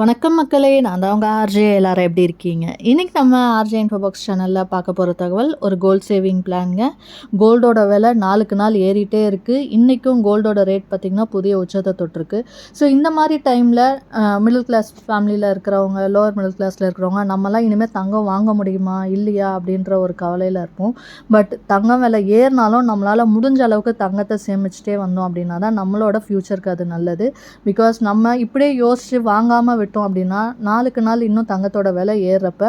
வணக்கம் மக்களே நான் தான் உங்கள் ஆர்ஜே. எல்லாரும் எப்படி இருக்கீங்க? இன்றைக்கி நம்ம ஆர்ஜே இன்ஃபோபாக்ஸ் சேனலில் பார்க்க போகிற தகவல் ஒரு கோல்ட் சேவிங் பிளான்ங்க கோல்டோட விலை நாளுக்கு நாள் ஏறிட்டே இருக்குது இன்றைக்கும் கோல்டோட ரேட் பார்த்திங்கன்னா புதிய உச்சத்தை தொட்டிருக்கு. ஸோ இந்த மாதிரி டைமில் மிடில் கிளாஸ் ஃபேமிலியில் இருக்கிறவங்க லோவர் மிடில் கிளாஸில் இருக்கிறவங்க நம்மலாம் இனிமேல் தங்கம் வாங்க முடியுமா இல்லையா அப்படின்ற ஒரு கவலையில் இருப்போம். பட் தங்கம் விலை ஏறினாலும் நம்மளால் முடிஞ்ச அளவுக்கு தங்கத்தை சேமிச்சிட்டே வந்தோம் அப்படின்னா தான் நம்மளோட ஃப்யூச்சருக்கு அது நல்லது. பிகாஸ் நம்ம இப்படியே யோசித்து வாங்காமல் விட்டோம் அப்படின்னா நாளுக்கு நாள் இன்னும் தங்கத்தோட விலை ஏறுறப்ப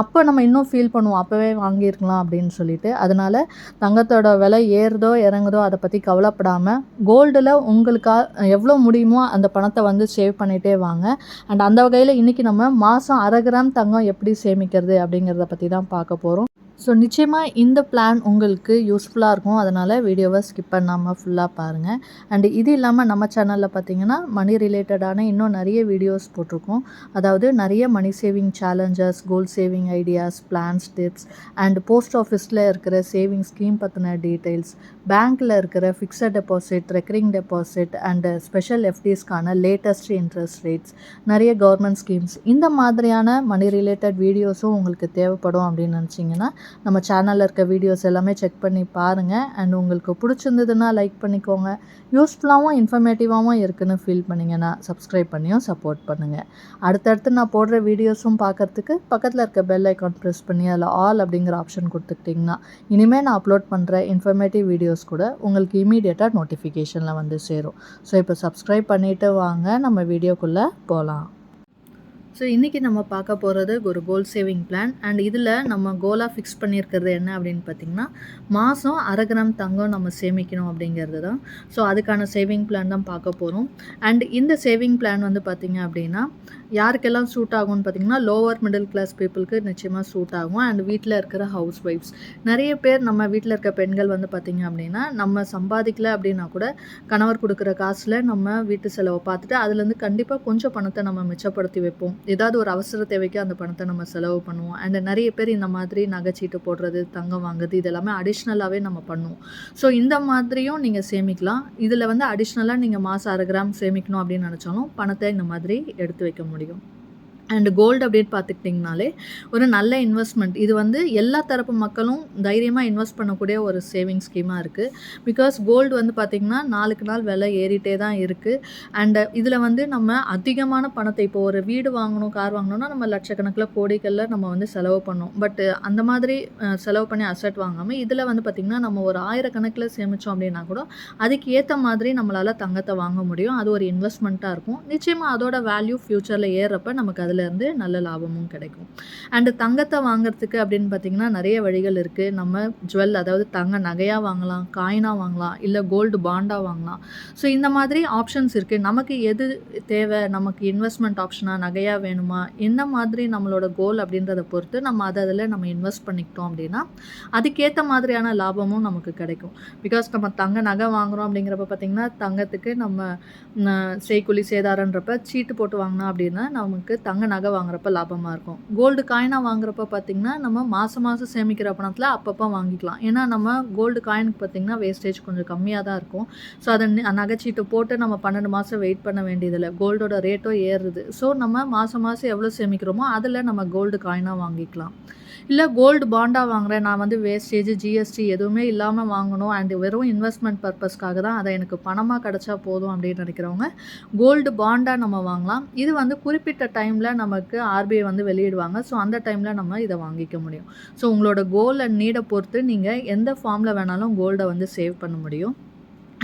அப்போ நம்ம இன்னும் ஃபீல் பண்ணுவோம். அப்போவே வாங்கியிருக்கலாம் அப்படின்னு சொல்லிட்டு. அதனால் தங்கத்தோட விலை ஏறுதோ இறங்குதோ அதை பற்றி கவலைப்படாமல் கோல்டில் உங்களுக்காக எவ்வளோ முடியுமோ அந்த பணத்தை வந்து சேவ் பண்ணிகிட்டே வாங்க. அண்ட் அந்த வகையில் இன்றைக்கி நம்ம மாதம் அரை கிராம் தங்கம் எப்படி சேமிக்கிறது அப்படிங்கிறத பற்றி தான் பார்க்க போகிறோம் ஸோ நிச்சயமாக இந்த பிளான் உங்களுக்கு யூஸ்ஃபுல்லாக இருக்கும். அதனால் வீடியோவை ஸ்கிப் பண்ணாமல் ஃபுல்லாக பாருங்கள் அண்டு இது இல்லாமல் நம்ம சேனலில் பார்த்தீங்கன்னா மணி ரிலேட்டடான இன்னும் நிறைய வீடியோஸ் போட்டிருக்கோம். அதாவது நிறைய money saving challenges goal saving ideas plans tips and post ஆஃபீஸில் இருக்கிற சேவிங் ஸ்கீம் பற்றின டீட்டெயில்ஸ் பேங்க்கில் இருக்கிற fixed deposit recurring deposit and special எஃப்டிஸ்க்கான latest interest rates நிறைய கவர்மெண்ட் ஸ்கீம்ஸ் இந்த மாதிரியான மணி ரிலேட்டட் வீடியோஸும் உங்களுக்கு தேவைப்படும் அப்படின்னு நினச்சிங்கன்னா நம்ம சேனலில் இருக்க வீடியோஸ் எல்லாமே செக் பண்ணி பாருங்கள் அண்ட் உங்களுக்கு பிடிச்சிருந்ததுன்னா லைக் பண்ணிக்கோங்க. யூஸ்ஃபுல்லாகவும் இன்ஃபர்மேட்டிவாகவும் இருக்குதுன்னு ஃபீல் பண்ணிங்கன்னா சப்ஸ்கிரைப் பண்ணியும் சப்போர்ட் பண்ணுங்கள் அடுத்தடுத்து நான் போடுற வீடியோஸும் பார்க்குறதுக்கு பக்கத்தில் இருக்க பெல் ஐக்கான் ப்ரெஸ் பண்ணி அதில் ஆல் அப்படிங்கிற ஆப்ஷன் கொடுத்துக்கிட்டிங்கன்னா இனிமேல் நான் அப்லோட் பண்ணுற இன்ஃபர்மேட்டிவ் வீடியோஸ் கூட உங்களுக்கு இமீடியட்டாக நோட்டிஃபிகேஷனில் வந்து சேரும். ஸோ இப்போ சப்ஸ்கிரைப் பண்ணிவிட்டு வாங்க. நம்ம வீடியோக்குள்ளே போகலாம் ஸோ இன்றைக்கி நம்ம பார்க்க போகிறது ஒரு கோல் சேவிங் பிளான் அண்ட் இதில் நம்ம கோலாக ஃபிக்ஸ் பண்ணியிருக்கிறது என்ன அப்படின்னு பார்த்திங்கன்னா மாதம் அரை கிராம் தங்கம் நம்ம சேமிக்கணும் அப்படிங்கிறது தான். ஸோ அதுக்கான சேவிங் பிளான் தான் பார்க்க போகிறோம் அண்ட் இந்த சேவிங் பிளான் வந்து பார்த்திங்க அப்படின்னா யாருக்கெல்லாம் சூட் ஆகும்னு பார்த்திங்கன்னா லோவர் மிடில் கிளாஸ் பீப்புளுக்கு நிச்சயமாக சூட் ஆகும். அண்ட் வீட்டில் இருக்கிற ஹவுஸ் ஒய்ஃப்ஸ் நிறைய பேர் நம்ம வீட்டில் இருக்க பெண்கள் வந்து பார்த்திங்க அப்படின்னா நம்ம சம்பாதிக்கல அப்படின்னா கூட கணவர் கொடுக்குற காசில் நம்ம வீட்டு செலவை பார்த்துட்டு அதுலேருந்து கண்டிப்பாக கொஞ்சம் பணத்தை நம்ம மிச்சப்படுத்தி வைப்போம். ஏதாவது ஒரு அவசர தேவைக்கு அந்த பணத்தை நம்ம செலவு பண்ணுவோம். அண்ட் நிறைய பேர் இந்த மாதிரி நகைச்சீட்டு போடுறது தங்கம் வாங்குறது இதெல்லாமே அடிஷ்னலாகவே நம்ம பண்ணுவோம். ஸோ இந்த மாதிரியும் நீங்கள் சேமிக்கலாம். இதில் வந்து அடிஷ்னலாக நீங்கள் மாதம் அரை கிராம் சேமிக்கணும் அப்படின்னு நினச்சாலும் பணத்தை இந்த மாதிரி எடுத்து வைக்க முடியும். அண்ட் கோல்டு அப்படின்னு பார்த்துக்கிட்டிங்கனாலே ஒரு நல்ல இன்வெஸ்ட்மெண்ட் இது வந்து எல்லா தரப்பு மக்களும் தைரியமாக இன்வெஸ்ட் பண்ணக்கூடிய ஒரு சேவிங் ஸ்கீமாக இருக்குது பிகாஸ் கோல்டு வந்து பார்த்திங்கன்னா நாளுக்கு நாள் விலை ஏறிட்டே தான் இருக்குது அண்டு இதில் வந்து நம்ம அதிகமான பணத்தை இப்போ ஒரு வீடு வாங்கணும் கார் வாங்கணும்னா நம்ம லட்சக்கணக்கில் கோடிகளில் நம்ம வந்து செலவு பண்ணோம். பட் அந்த மாதிரி செலவு பண்ணி அசட் வாங்காமல் இதில் வந்து பார்த்திங்கன்னா நம்ம ஒரு ஆயிரக்கணக்கில் சேமித்தோம் அப்படின்னா கூட அதுக்கு ஏற்ற மாதிரி நம்மளால் தங்கத்தை வாங்க முடியும். அது ஒரு இன்வெஸ்ட்மெண்ட்டாக இருக்கும். நிச்சயமாக அதோட வேல்யூ ஃப்யூச்சரில் ஏறுறப்ப நமக்கு அதில் அதுலேருந்து நல்ல லாபமும் கிடைக்கும். அண்டு தங்கத்தை வாங்குறதுக்கு அப்படின்னு பார்த்திங்கன்னா நிறைய வழிகள் இருக்குது நம்ம ஜுவல் அதாவது தங்க நகையாக வாங்கலாம் காயினாக வாங்கலாம் இல்லை கோல்டு பாண்டாக வாங்கலாம். ஸோ இந்த மாதிரி ஆப்ஷன்ஸ் இருக்குது நமக்கு எது தேவை? நமக்கு இன்வெஸ்ட்மெண்ட் ஆப்ஷனாக நகையாக வேணுமா? என்ன மாதிரி நம்மளோட கோல் அப்படின்றத பொறுத்து நம்ம அதை அதில் நம்ம இன்வெஸ்ட் பண்ணிக்கிட்டோம் அப்படின்னா அதுக்கேற்ற மாதிரியான லாபமும் நமக்கு கிடைக்கும். பிகாஸ் நம்ம தங்க நகை வாங்குகிறோம் அப்படிங்கிறப்ப பார்த்திங்கன்னா தங்கத்துக்கு நம்ம செய்குலி சேதாரன்றப்ப சீட்டு போட்டு வாங்கினா அப்படின்னா நமக்கு தங்க நகை வாங்குறப்ப லாபமாக இருக்கும். கோல்டு காயினாக வாங்குறப்ப பார்த்திங்கன்னா நம்ம மாதம் மாதம் சேமிக்கிற பணத்தில் அப்பப்போ வாங்கிக்கலாம். ஏன்னா நம்ம கோல்டு காயினுக்கு பார்த்திங்கன்னா வேஸ்டேஜ் கொஞ்சம் கம்மியாக தான் இருக்கும். ஸோ அதை நகைச்சீட்டு போட்டு நம்ம பன்னெண்டு மாதம் வெயிட் பண்ண வேண்டியதில்லை. கோல்டோட ரேட்டோ ஏறுது. ஸோ நம்ம மாதம் மாதம் எவ்வளோ சேமிக்கிறோமோ அதில் நம்ம கோல்டு காயினாக வாங்கிக்கலாம். இல்லை கோல்டு பாண்டாக வாங்குகிறேன் நான் வந்து வேஸ்டேஜ் ஜிஎஸ்டி எதுவுமே இல்லாமல் வாங்கணும். அண்ட் வெறும் இன்வெஸ்ட்மெண்ட் பர்பஸ்க்காக தான் அதை எனக்கு பணமாக கிடச்சா போதும் அப்படின்னு நினைக்கிறவங்க கோல்டு பாண்டாக நம்ம வாங்கலாம். இது வந்து குறிப்பிட்ட டைமில் நமக்கு ஆர்பிஐ வந்து வெளியிடுவாங்க. ஸோ அந்த டைமில் நம்ம இதை வாங்கிக்க முடியும். ஸோ உங்களோட கோல் அண்ட் நீடை பொறுத்து நீங்கள் எந்த ஃபார்மில் வேணாலும் கோல்டை வந்து சேவ் பண்ண முடியும்.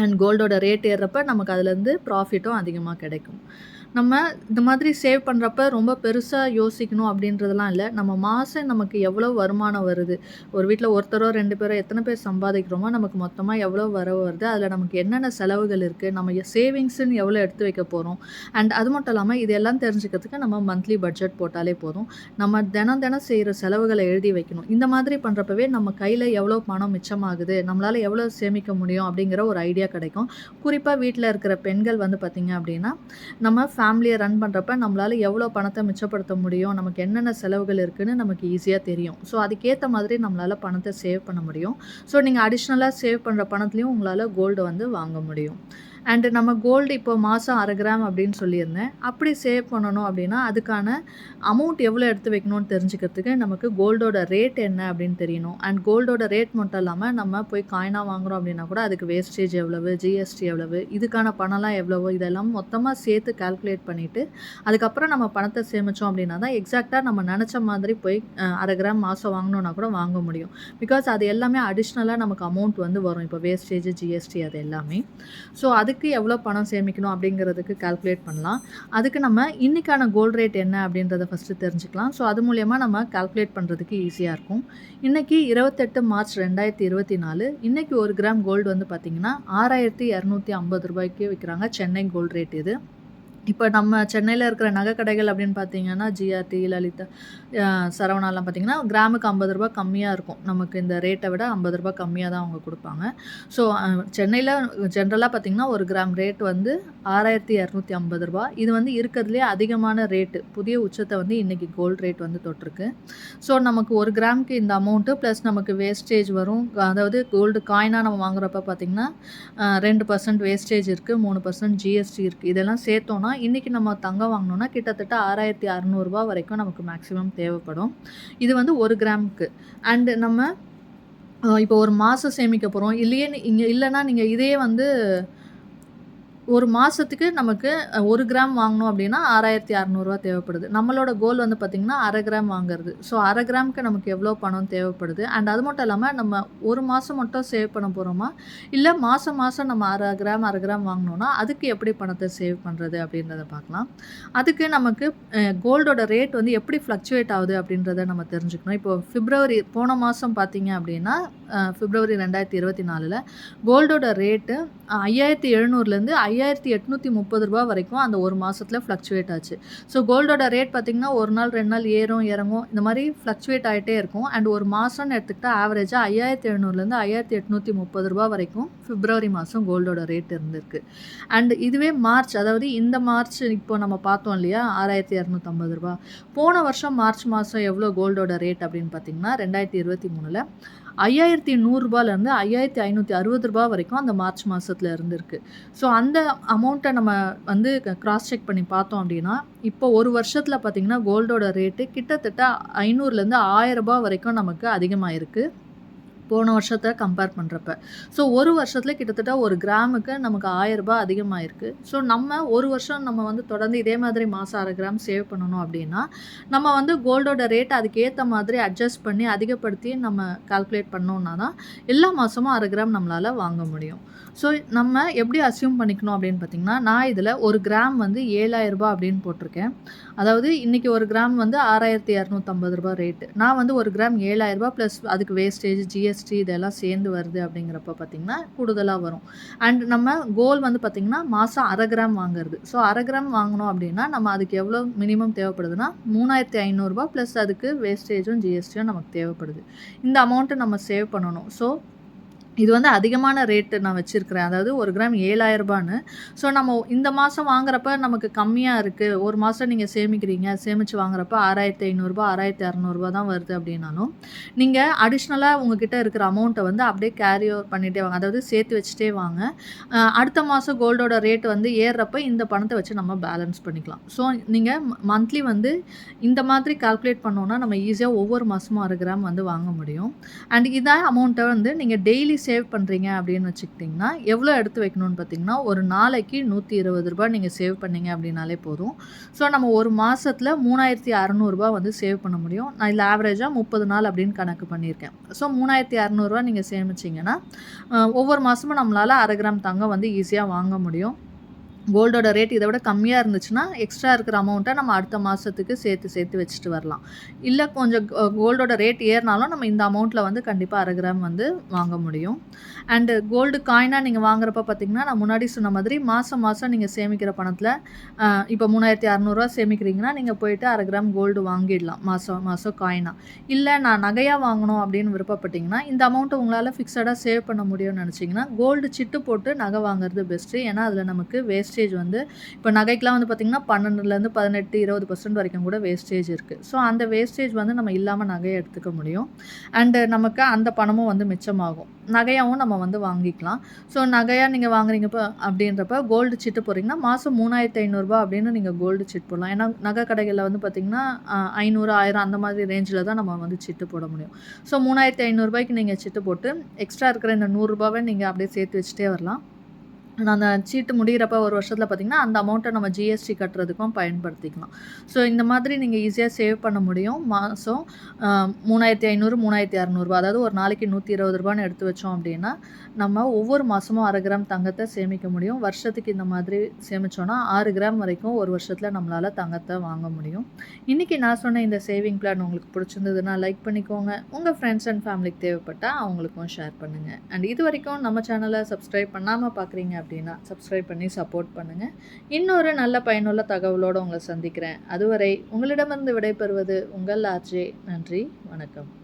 அண்ட் கோல்டோட ரேட் ஏறுறப்ப நமக்கு அதுலேருந்து ப்ராஃபிட்டும் அதிகமாக கிடைக்கும். நம்ம இந்த மாதிரி சேவ் பண்ணுறப்ப ரொம்ப பெருசாக யோசிக்கணும் அப்படின்றதெல்லாம் இல்லை. நம்ம மாதம் நமக்கு எவ்வளோ வருமானம் வருது? ஒரு வீட்டில் ஒருத்தரோ ரெண்டு பேரோ எத்தனை பேர் சம்பாதிக்கிறோமோ நமக்கு மொத்தமாக எவ்வளோ வரவு வருது? அதில் நமக்கு என்னென்ன செலவுகள் இருக்குது நம்ம சேவிங்ஸுன்னு எவ்வளோ எடுத்து வைக்க போகிறோம் அண்ட் அது மட்டும் இல்லாமல் இதெல்லாம் தெரிஞ்சுக்கிறதுக்கு நம்ம மந்த்லி பட்ஜெட் போட்டாலே போதும். நம்ம தினம் தினம் செய்கிற செலவுகளை எழுதி வைக்கணும். இந்த மாதிரி பண்ணுறப்பவே நம்ம கையில் எவ்வளோ பணம் மிச்சமாகுது? நம்மளால் எவ்வளோ சேமிக்க முடியும்? அப்படிங்கிற ஒரு ஐடியா கிடைக்கும். குறிப்பாக வீட்டில் இருக்கிற பெண்கள் வந்து பார்த்திங்க அப்படின்னா நம்ம ஃபேமிலியை ரன் பண்ணுறப்ப நம்மளால் எவ்வளோ பணத்தை மிச்சப்படுத்த முடியும்? நமக்கு என்னென்ன செலவுகள் இருக்குதுன்னு நமக்கு ஈஸியாக தெரியும். ஸோ அதுக்கேற்ற மாதிரி நம்மளால் பணத்தை சேவ் பண்ண முடியும். ஸோ நீங்கள் அடிஷ்னலாக சேவ் பண்ணுற பணத்துலேயும் உங்களால் கோல்டு வந்து வாங்க முடியும். அண்டு நம்ம கோல்டு இப்போ மாதம் அரை கிராம் அப்படின்னு சொல்லியிருந்தேன். அப்படி சேவ் பண்ணணும் அப்படின்னா அதுக்கான அமௌண்ட் எவ்வளோ எடுத்து வைக்கணும்னு தெரிஞ்சுக்கிறதுக்கு நமக்கு கோல்டோட ரேட் என்ன அப்படின்னு தெரியணும். அண்ட் கோல்டோட ரேட் மட்டும் இல்லாமல் நம்ம போய் காயினாக வாங்குறோம் அப்படின்னா கூட அதுக்கு வேஸ்டேஜ் எவ்வளவு ஜிஎஸ்டி எவ்வளவு இதுக்கான பணம்லாம் எவ்வளவோ இதெல்லாம் மொத்தமாக சேர்த்து கால்குலேட் பண்ணிவிட்டு அதுக்கப்புறம் நம்ம பணத்தை சேமித்தோம் அப்படின்னா தான் எக்ஸாக்டாக நம்ம நினச்ச மாதிரி போய் அரை கிராம் மாதம் வாங்கணுன்னா கூட வாங்க முடியும். பிகாஸ் அது எல்லாமே அடிஷ்னலாக நமக்கு அமௌண்ட் வந்து வரும். இப்போ வேஸ்டேஜ் ஜிஎஸ்டி அது எல்லாமே. ஸோ அது அதுக்கு எவ்வளோ பணம் சேமிக்கணும் அப்படிங்கிறதுக்கு கால்குலேட் பண்ணலாம். அதுக்கு நம்ம இன்றைக்கான கோல்டு ரேட் என்ன அப்படின்றத ஃபஸ்ட்டு தெரிஞ்சுக்கலாம். ஸோ அது மூலயமா நம்ம கால்குலேட் பண்ணுறதுக்கு ஈஸியாக இருக்கும். இன்றைக்கி இருபத்தெட்டு மார்ச் ரெண்டாயிரத்தி இருபத்தி நாலு இன்றைக்கி ஒரு கிராம் கோல்டு வந்து பார்த்திங்கன்னா ஆறாயிரத்தி இரநூத்தி ஐம்பது ரூபாய்க்கு விற்கிறாங்க சென்னை கோல்ட் ரேட் இது. இப்போ நம்ம சென்னையில் இருக்கிற நகை கடைகள் அப்படின்னு பார்த்தீங்கன்னா ஜிஆர்டி லலிதா சரவணாலாம் பார்த்தீங்கன்னா கிராமுக்கு ஐம்பது ரூபா கம்மியாக இருக்கும். நமக்கு இந்த ரேட்டை விட ஐம்பது ரூபா கம்மியாக தான் அவங்க கொடுப்பாங்க. ஸோ சென்னையில் ஜென்ரலாக பார்த்தீங்கன்னா ஒரு கிராம் ரேட் வந்து ஆறாயிரத்தி இரநூத்தி ஐம்பது ரூபா இது வந்து இருக்கிறதுலே அதிகமான ரேட்டு புதிய உச்சத்தை வந்து இன்றைக்கி கோல்ட் ரேட் வந்து தொட்டிருக்கு. ஸோ நமக்கு ஒரு கிராமுக்கு இந்த அமௌண்ட்டு ப்ளஸ் நமக்கு வேஸ்டேஜ் வரும். அதாவது கோல்டு காயினாக நம்ம வாங்குறப்ப பார்த்திங்கன்னா ரெண்டு பர்சன்ட் வேஸ்டேஜ் இருக்குது மூணு பர்சன்ட் ஜிஎஸ்டி இருக்குது இதெல்லாம் சேர்த்தோன்னா இன்றைக்கி நம்ம தங்கம் வாங்கினோன்னா கிட்டத்தட்ட ஆறாயிரத்தி அறநூறுபா வரைக்கும் நமக்கு மேக்ஸிமம் தேவைப்படும். இது வந்து ஒரு கிராமுக்கு. அண்டு நம்ம இப்போ ஒரு மாதம் சேமிக்க போகிறோம் இல்லையே இங்கே இல்லைன்னா நீங்கள் இதே வந்து ஒரு மாதத்துக்கு நமக்கு ஒரு கிராம் வாங்கணும் அப்படின்னா ஆறாயிரத்தி அறநூறுவா தேவைப்படுது. நம்மளோட கோல் வந்து பார்த்திங்கன்னா அரை கிராம் வாங்குறது. ஸோ அரை கிராமுக்கு நமக்கு எவ்வளோ பணம் தேவைப்படுது? அண்ட் அது மட்டும் இல்லாமல் நம்ம ஒரு மாதம் மட்டும் சேவ் பண்ண போகிறோமா இல்லை மாதம் மாதம் நம்ம அரை கிராம் அரை கிராம் வாங்கினோன்னா அதுக்கு எப்படி பணத்தை சேவ் பண்ணுறது அப்படின்றத பார்க்கலாம் அதுக்கு நமக்கு கோல்டோட ரேட் வந்து எப்படி ஃப்ளக்சுவேட் ஆகுது அப்படின்றத நம்ம தெரிஞ்சுக்கணும். இப்போ ஃபிப்ரவரி போன மாதம் பார்த்தீங்க அப்படின்னா ஃபிப்ரவரி ரெண்டாயிரத்தி இருபத்தி நாலில் கோல்டோட ரேட்டு ஐயாயிரத்தி எழுநூறுலேருந்து ஐ ஐயாயிரத்தி எட்நூற்றி முப்பது ரூபா வரைக்கும் அந்த ஒரு மாதத்தில் ஃப்ளக்சுவேட் ஆச்சு. ஸோ கோல்டோட ரேட் பார்த்திங்கன்னா ஒரு நாள் ரெண்டு நாள் ஏறும் இறங்கும் இந்த மாதிரி ஃப்ளக்சுவேட் ஆகிட்டே இருக்கும். அண்ட் ஒரு மாதம்னு எடுத்துக்கிட்டால் ஆவரேஜாக ஐயாயிரத்தி எழுநூறுலேருந்து ஐயாயிரத்தி எட்நூற்றி முப்பது ரூபா வரைக்கும் பிப்ரவரி மாதம் கோல்டோட ரேட் இருந்திருக்கு. அண்ட் இதுவே மார்ச் அதாவது இந்த மார்ச் இப்போ நம்ம பார்த்தோம் இல்லையா ஆறாயிரத்தி இரநூத்தம்பது ரூபா. போன வருஷம் மார்ச் மாதம் எவ்வளோ கோல்டோட ரேட் அப்படின்னு பார்த்தீங்கன்னா ரெண்டாயிரத்தி இருபத்தி மூணில் ஐயாயிரத்தி நூறுரூபாலேருந்து ஐயாயிரத்தி ஐநூற்றி அறுபது ரூபா வரைக்கும் அந்த மார்ச் மாதத்தில் இருந்திருக்கு. ஸோ அந்த அமௌண்ட்டை நம்ம வந்து கிராஸ் செக் பண்ணி பார்த்தோம் அப்படின்னா இப்போ ஒரு வருஷத்தில் பார்த்திங்கன்னா கோல்டோட ரேட்டு கிட்டத்தட்ட ஐநூறுலேருந்து ஆயிரம் ரூபாய் வரைக்கும் நமக்கு அதிகமாக இருக்குது போன வருஷத்தை கம்பேர் பண்ணுறப்ப ஸோ ஒரு வருஷத்தில் கிட்டத்தட்ட ஒரு கிராமுக்கு நமக்கு ஆயிரம் ரூபாய் அதிகமாகிருக்கு ஸோ நம்ம ஒரு வருஷம் நம்ம வந்து தொடர்ந்து இதே மாதிரி மாதம் அரை கிராம் சேவ் பண்ணணும் அப்படின்னா நம்ம வந்து கோல்டோட ரேட் அதுக்கேற்ற மாதிரி அட்ஜஸ்ட் பண்ணி அதிகப்படுத்தி நம்ம கால்குலேட் பண்ணோம்னா தான் எல்லா மாதமும் அரை கிராம் நம்மளால் வாங்க முடியும். ஸோ நம்ம எப்படி அசியூம் பண்ணிக்கணும் அப்படின்னு பார்த்தீங்கன்னா நான் இதில் ஒரு கிராம் வந்து ஏழாயிரம் ரூபாய் அப்படின்னு போட்டிருக்கேன். அதாவது இன்றைக்கி ஒரு கிராம் வந்து ஆறாயிரத்தி இரநூத்தம்பது ரூபா ரேட்டு நான் வந்து ஒரு கிராம் ஏழாயிரரூபா ப்ளஸ் அதுக்கு வேஸ்டேஜ் ஜிஎஸ்டி இதெல்லாம் சேர்ந்து வருது அப்படிங்கிறப்ப பார்த்திங்கன்னா கூடுதலாக வரும். அண்ட் நம்ம கோல் வந்து பார்த்திங்கன்னா மாதம் அரை கிராம் வாங்குறது. ஸோ அரை கிராம் வாங்கினோம் அப்படின்னா நம்ம அதுக்கு எவ்வளோ மினிமம் தேவைப்படுதுன்னா மூணாயிரத்தி ஐநூறுரூபா ப்ளஸ் அதுக்கு வேஸ்டேஜும் ஜிஎஸ்டியும் நமக்கு தேவைப்படுது. இந்த அமௌண்ட்டை நம்ம சேவ் பண்ணணும். ஸோ இது வந்து அதிகமான ரேட்டு நான் வச்சுருக்கிறேன். அதாவது ஒரு கிராம் ஏழாயிரரூபான்னு ஸோ நம்ம இந்த மாதம் வாங்குறப்ப நமக்கு கம்மியாக இருக்குது ஒரு மாதம் நீங்கள் சேமிக்கிறீங்க. சேமித்து வாங்குறப்ப ஆறாயிரத்தி ஐநூறுரூபா ஆறாயிரத்தி அறநூறுபா தான் வருது அப்படின்னாலும் நீங்கள் அடிஷ்னலாக உங்ககிட்ட இருக்கிற அமௌண்ட்டை வந்து அப்படியே கேரி ஓவர் பண்ணிகிட்டே வாங்க. அதாவது சேர்த்து வச்சுட்டே வாங்க. அடுத்த மாதம் கோல்டோட ரேட் வந்து ஏறுறப்ப இந்த பணத்தை வச்சு நம்ம பேலன்ஸ் பண்ணிக்கலாம். ஸோ நீங்கள் மந்த்லி வந்து இந்த மாதிரி கால்குலேட் பண்ணோன்னா நம்ம ஈஸியாக ஒவ்வொரு மாதமும் அரை கிராம் வந்து வாங்க முடியும். அண்ட் இதான் அமௌண்ட்டை வந்து நீங்கள் டெய்லி சேவ் பண்ணுறீங்க அப்படின்னு வச்சுக்கிட்டிங்கன்னா எவ்வளோ எடுத்து வைக்கணும்னு பார்த்தீங்கன்னா ஒரு நாளைக்கு நூற்றி இருபது ரூபா நீங்கள் சேவ் பண்ணீங்க அப்படின்னாலே போதும். ஸோ நம்ம ஒரு மாதத்தில் மூணாயிரத்தி அறநூறுபா வந்து சேவ் பண்ண முடியும். நான் இதில் ஆவரேஜாக முப்பது நாள் அப்படின்னு கணக்கு பண்ணியிருக்கேன். ஸோ மூணாயிரத்தி அறநூறுவா நீங்கள் சேமிச்சிங்கன்னா ஒவ்வொரு மாதமும் நம்மளால் அரை கிராம் தங்கம் வந்து ஈஸியாக வாங்க முடியும். கோல்டோட ரேட் இதை விட கம்மியாக இருந்துச்சுன்னா எக்ஸ்ட்ரா இருக்கிற அமௌண்ட்டை நம்ம அடுத்த மாதத்துக்கு சேர்த்து சேர்த்து வச்சுட்டு வரலாம். இல்லை கொஞ்சம் கோல்டோட ரேட் ஏறினாலும் நம்ம இந்த அமௌண்ட்டில் வந்து கண்டிப்பாக அரை கிராம் வந்து வாங்க முடியும். அண்டு கோல்டு காயினாக நீங்கள் வாங்குறப்ப பார்த்தீங்கன்னா நான் முன்னாடி சொன்ன மாதிரி மாதம் மாதம் நீங்கள் சேமிக்கிற பணத்தில் இப்போ மூணாயிரத்தி அறநூறுவா சேமிக்கிறீங்கன்னா நீங்கள் போயிட்டு அரை கிராம் கோல்டு வாங்கிடலாம் மாதம் மாதம் காயினாக இல்லை நான் நகையாக வாங்கணும் அப்படின்னு விருப்பப்பட்டீங்கன்னா இந்த அமௌண்ட்டை உங்களால் ஃபிக்ஸடாக சேவ் பண்ண முடியும்னு நினச்சிங்கன்னா கோல்டு சிட்டு போட்டு நகை வாங்குறது பெஸ்ட்டு ஏன்னா அதில் நமக்கு வேஸ்ட் வேஸ்டேஜ் வந்து இப்போ நகைக்கெலாம் வந்து பார்த்திங்கன்னா பன்னெண்டுலேருந்து பதினெட்டு இருபது பர்சன்ட் வரைக்கும் கூட வேஸ்டேஜ் இருக்குது ஸோ அந்த வேஸ்டேஜ் வந்து நம்ம இல்லாமல் நகையை எடுத்துக்க முடியும். அண்டு நமக்கு அந்த பணமும் வந்து மிச்சமாகும். நகையாகவும் நம்ம வந்து வாங்கிக்கலாம். ஸோ நகையாக நீங்கள் வாங்குறீங்க அப்படின்றப்ப கோல்டு சிட்டு போகிறீங்கன்னா மாதம் மூணாயிரத்தி ஐநூறுரூபா அப்படின்னு நீங்கள் கோல்டு சிட் போடலாம். ஏன்னா நகை கடைகளில் வந்து பார்த்திங்கன்னா ஐநூறு ஆயிரம் அந்த மாதிரி ரேஞ்சில் தான் நம்ம வந்து சிட்டு போட முடியும். ஸோ மூணாயிரத்தி ஐநூறுரூபாய்க்கு நீங்கள் சிட்டு போட்டு எக்ஸ்ட்ரா இருக்கிற இந்த நூறுரூபாவை நீங்கள் அப்படியே சேர்த்து வச்சுட்டே வரலாம். அந்த சீட்டு முடிகிறப்ப ஒரு வருஷத்தில் பார்த்திங்கன்னா அந்த அமௌண்ட்டை நம்ம ஜிஎஸ்டி கட்டுறதுக்கும் பயன்படுத்திக்கலாம். ஸோ இந்த மாதிரி நீங்கள் ஈஸியாக சேவ் பண்ண முடியும். மாதம் மூணாயிரத்தி ஐநூறு மூணாயிரத்தி அறநூறுபா அதாவது ஒரு நாளைக்கு நூற்றி இருபது ரூபான்னு எடுத்து வச்சோம் அப்படின்னா நம்ம ஒவ்வொரு மாதமும் அரை கிராம் தங்கத்தை சேமிக்க முடியும். வருஷத்துக்கு இந்த மாதிரி சேமித்தோன்னா ஆறு கிராம் வரைக்கும் ஒரு வருஷத்தில் நம்மளால் தங்கத்தை வாங்க முடியும். இன்றைக்கி நான் சொன்ன இந்த சேவிங் பிளான் உங்களுக்கு பிடிச்சிருந்ததுன்னா லைக் பண்ணிக்கோங்க. உங்கள் ஃப்ரெண்ட்ஸ் அண்ட் ஃபேமிலிக்கு தேவைப்பட்டால் அவங்களுக்கும் ஷேர் பண்ணுங்கள் அண்ட் இது வரைக்கும் நம்ம சேனலை சப்ஸ்கிரைப் பண்ணாமல் பார்க்குறீங்க அப்படின்னா சப்ஸ்கிரைப் பண்ணி சப்போர்ட் பண்ணுங்கள் இன்னொரு நல்ல பயனுள்ள தகவலோடு உங்களை சந்திக்கிறேன். அதுவரை உங்களிடமிருந்து விடைபெறுவது உங்கள் ஆர்ஜே. நன்றி வணக்கம்.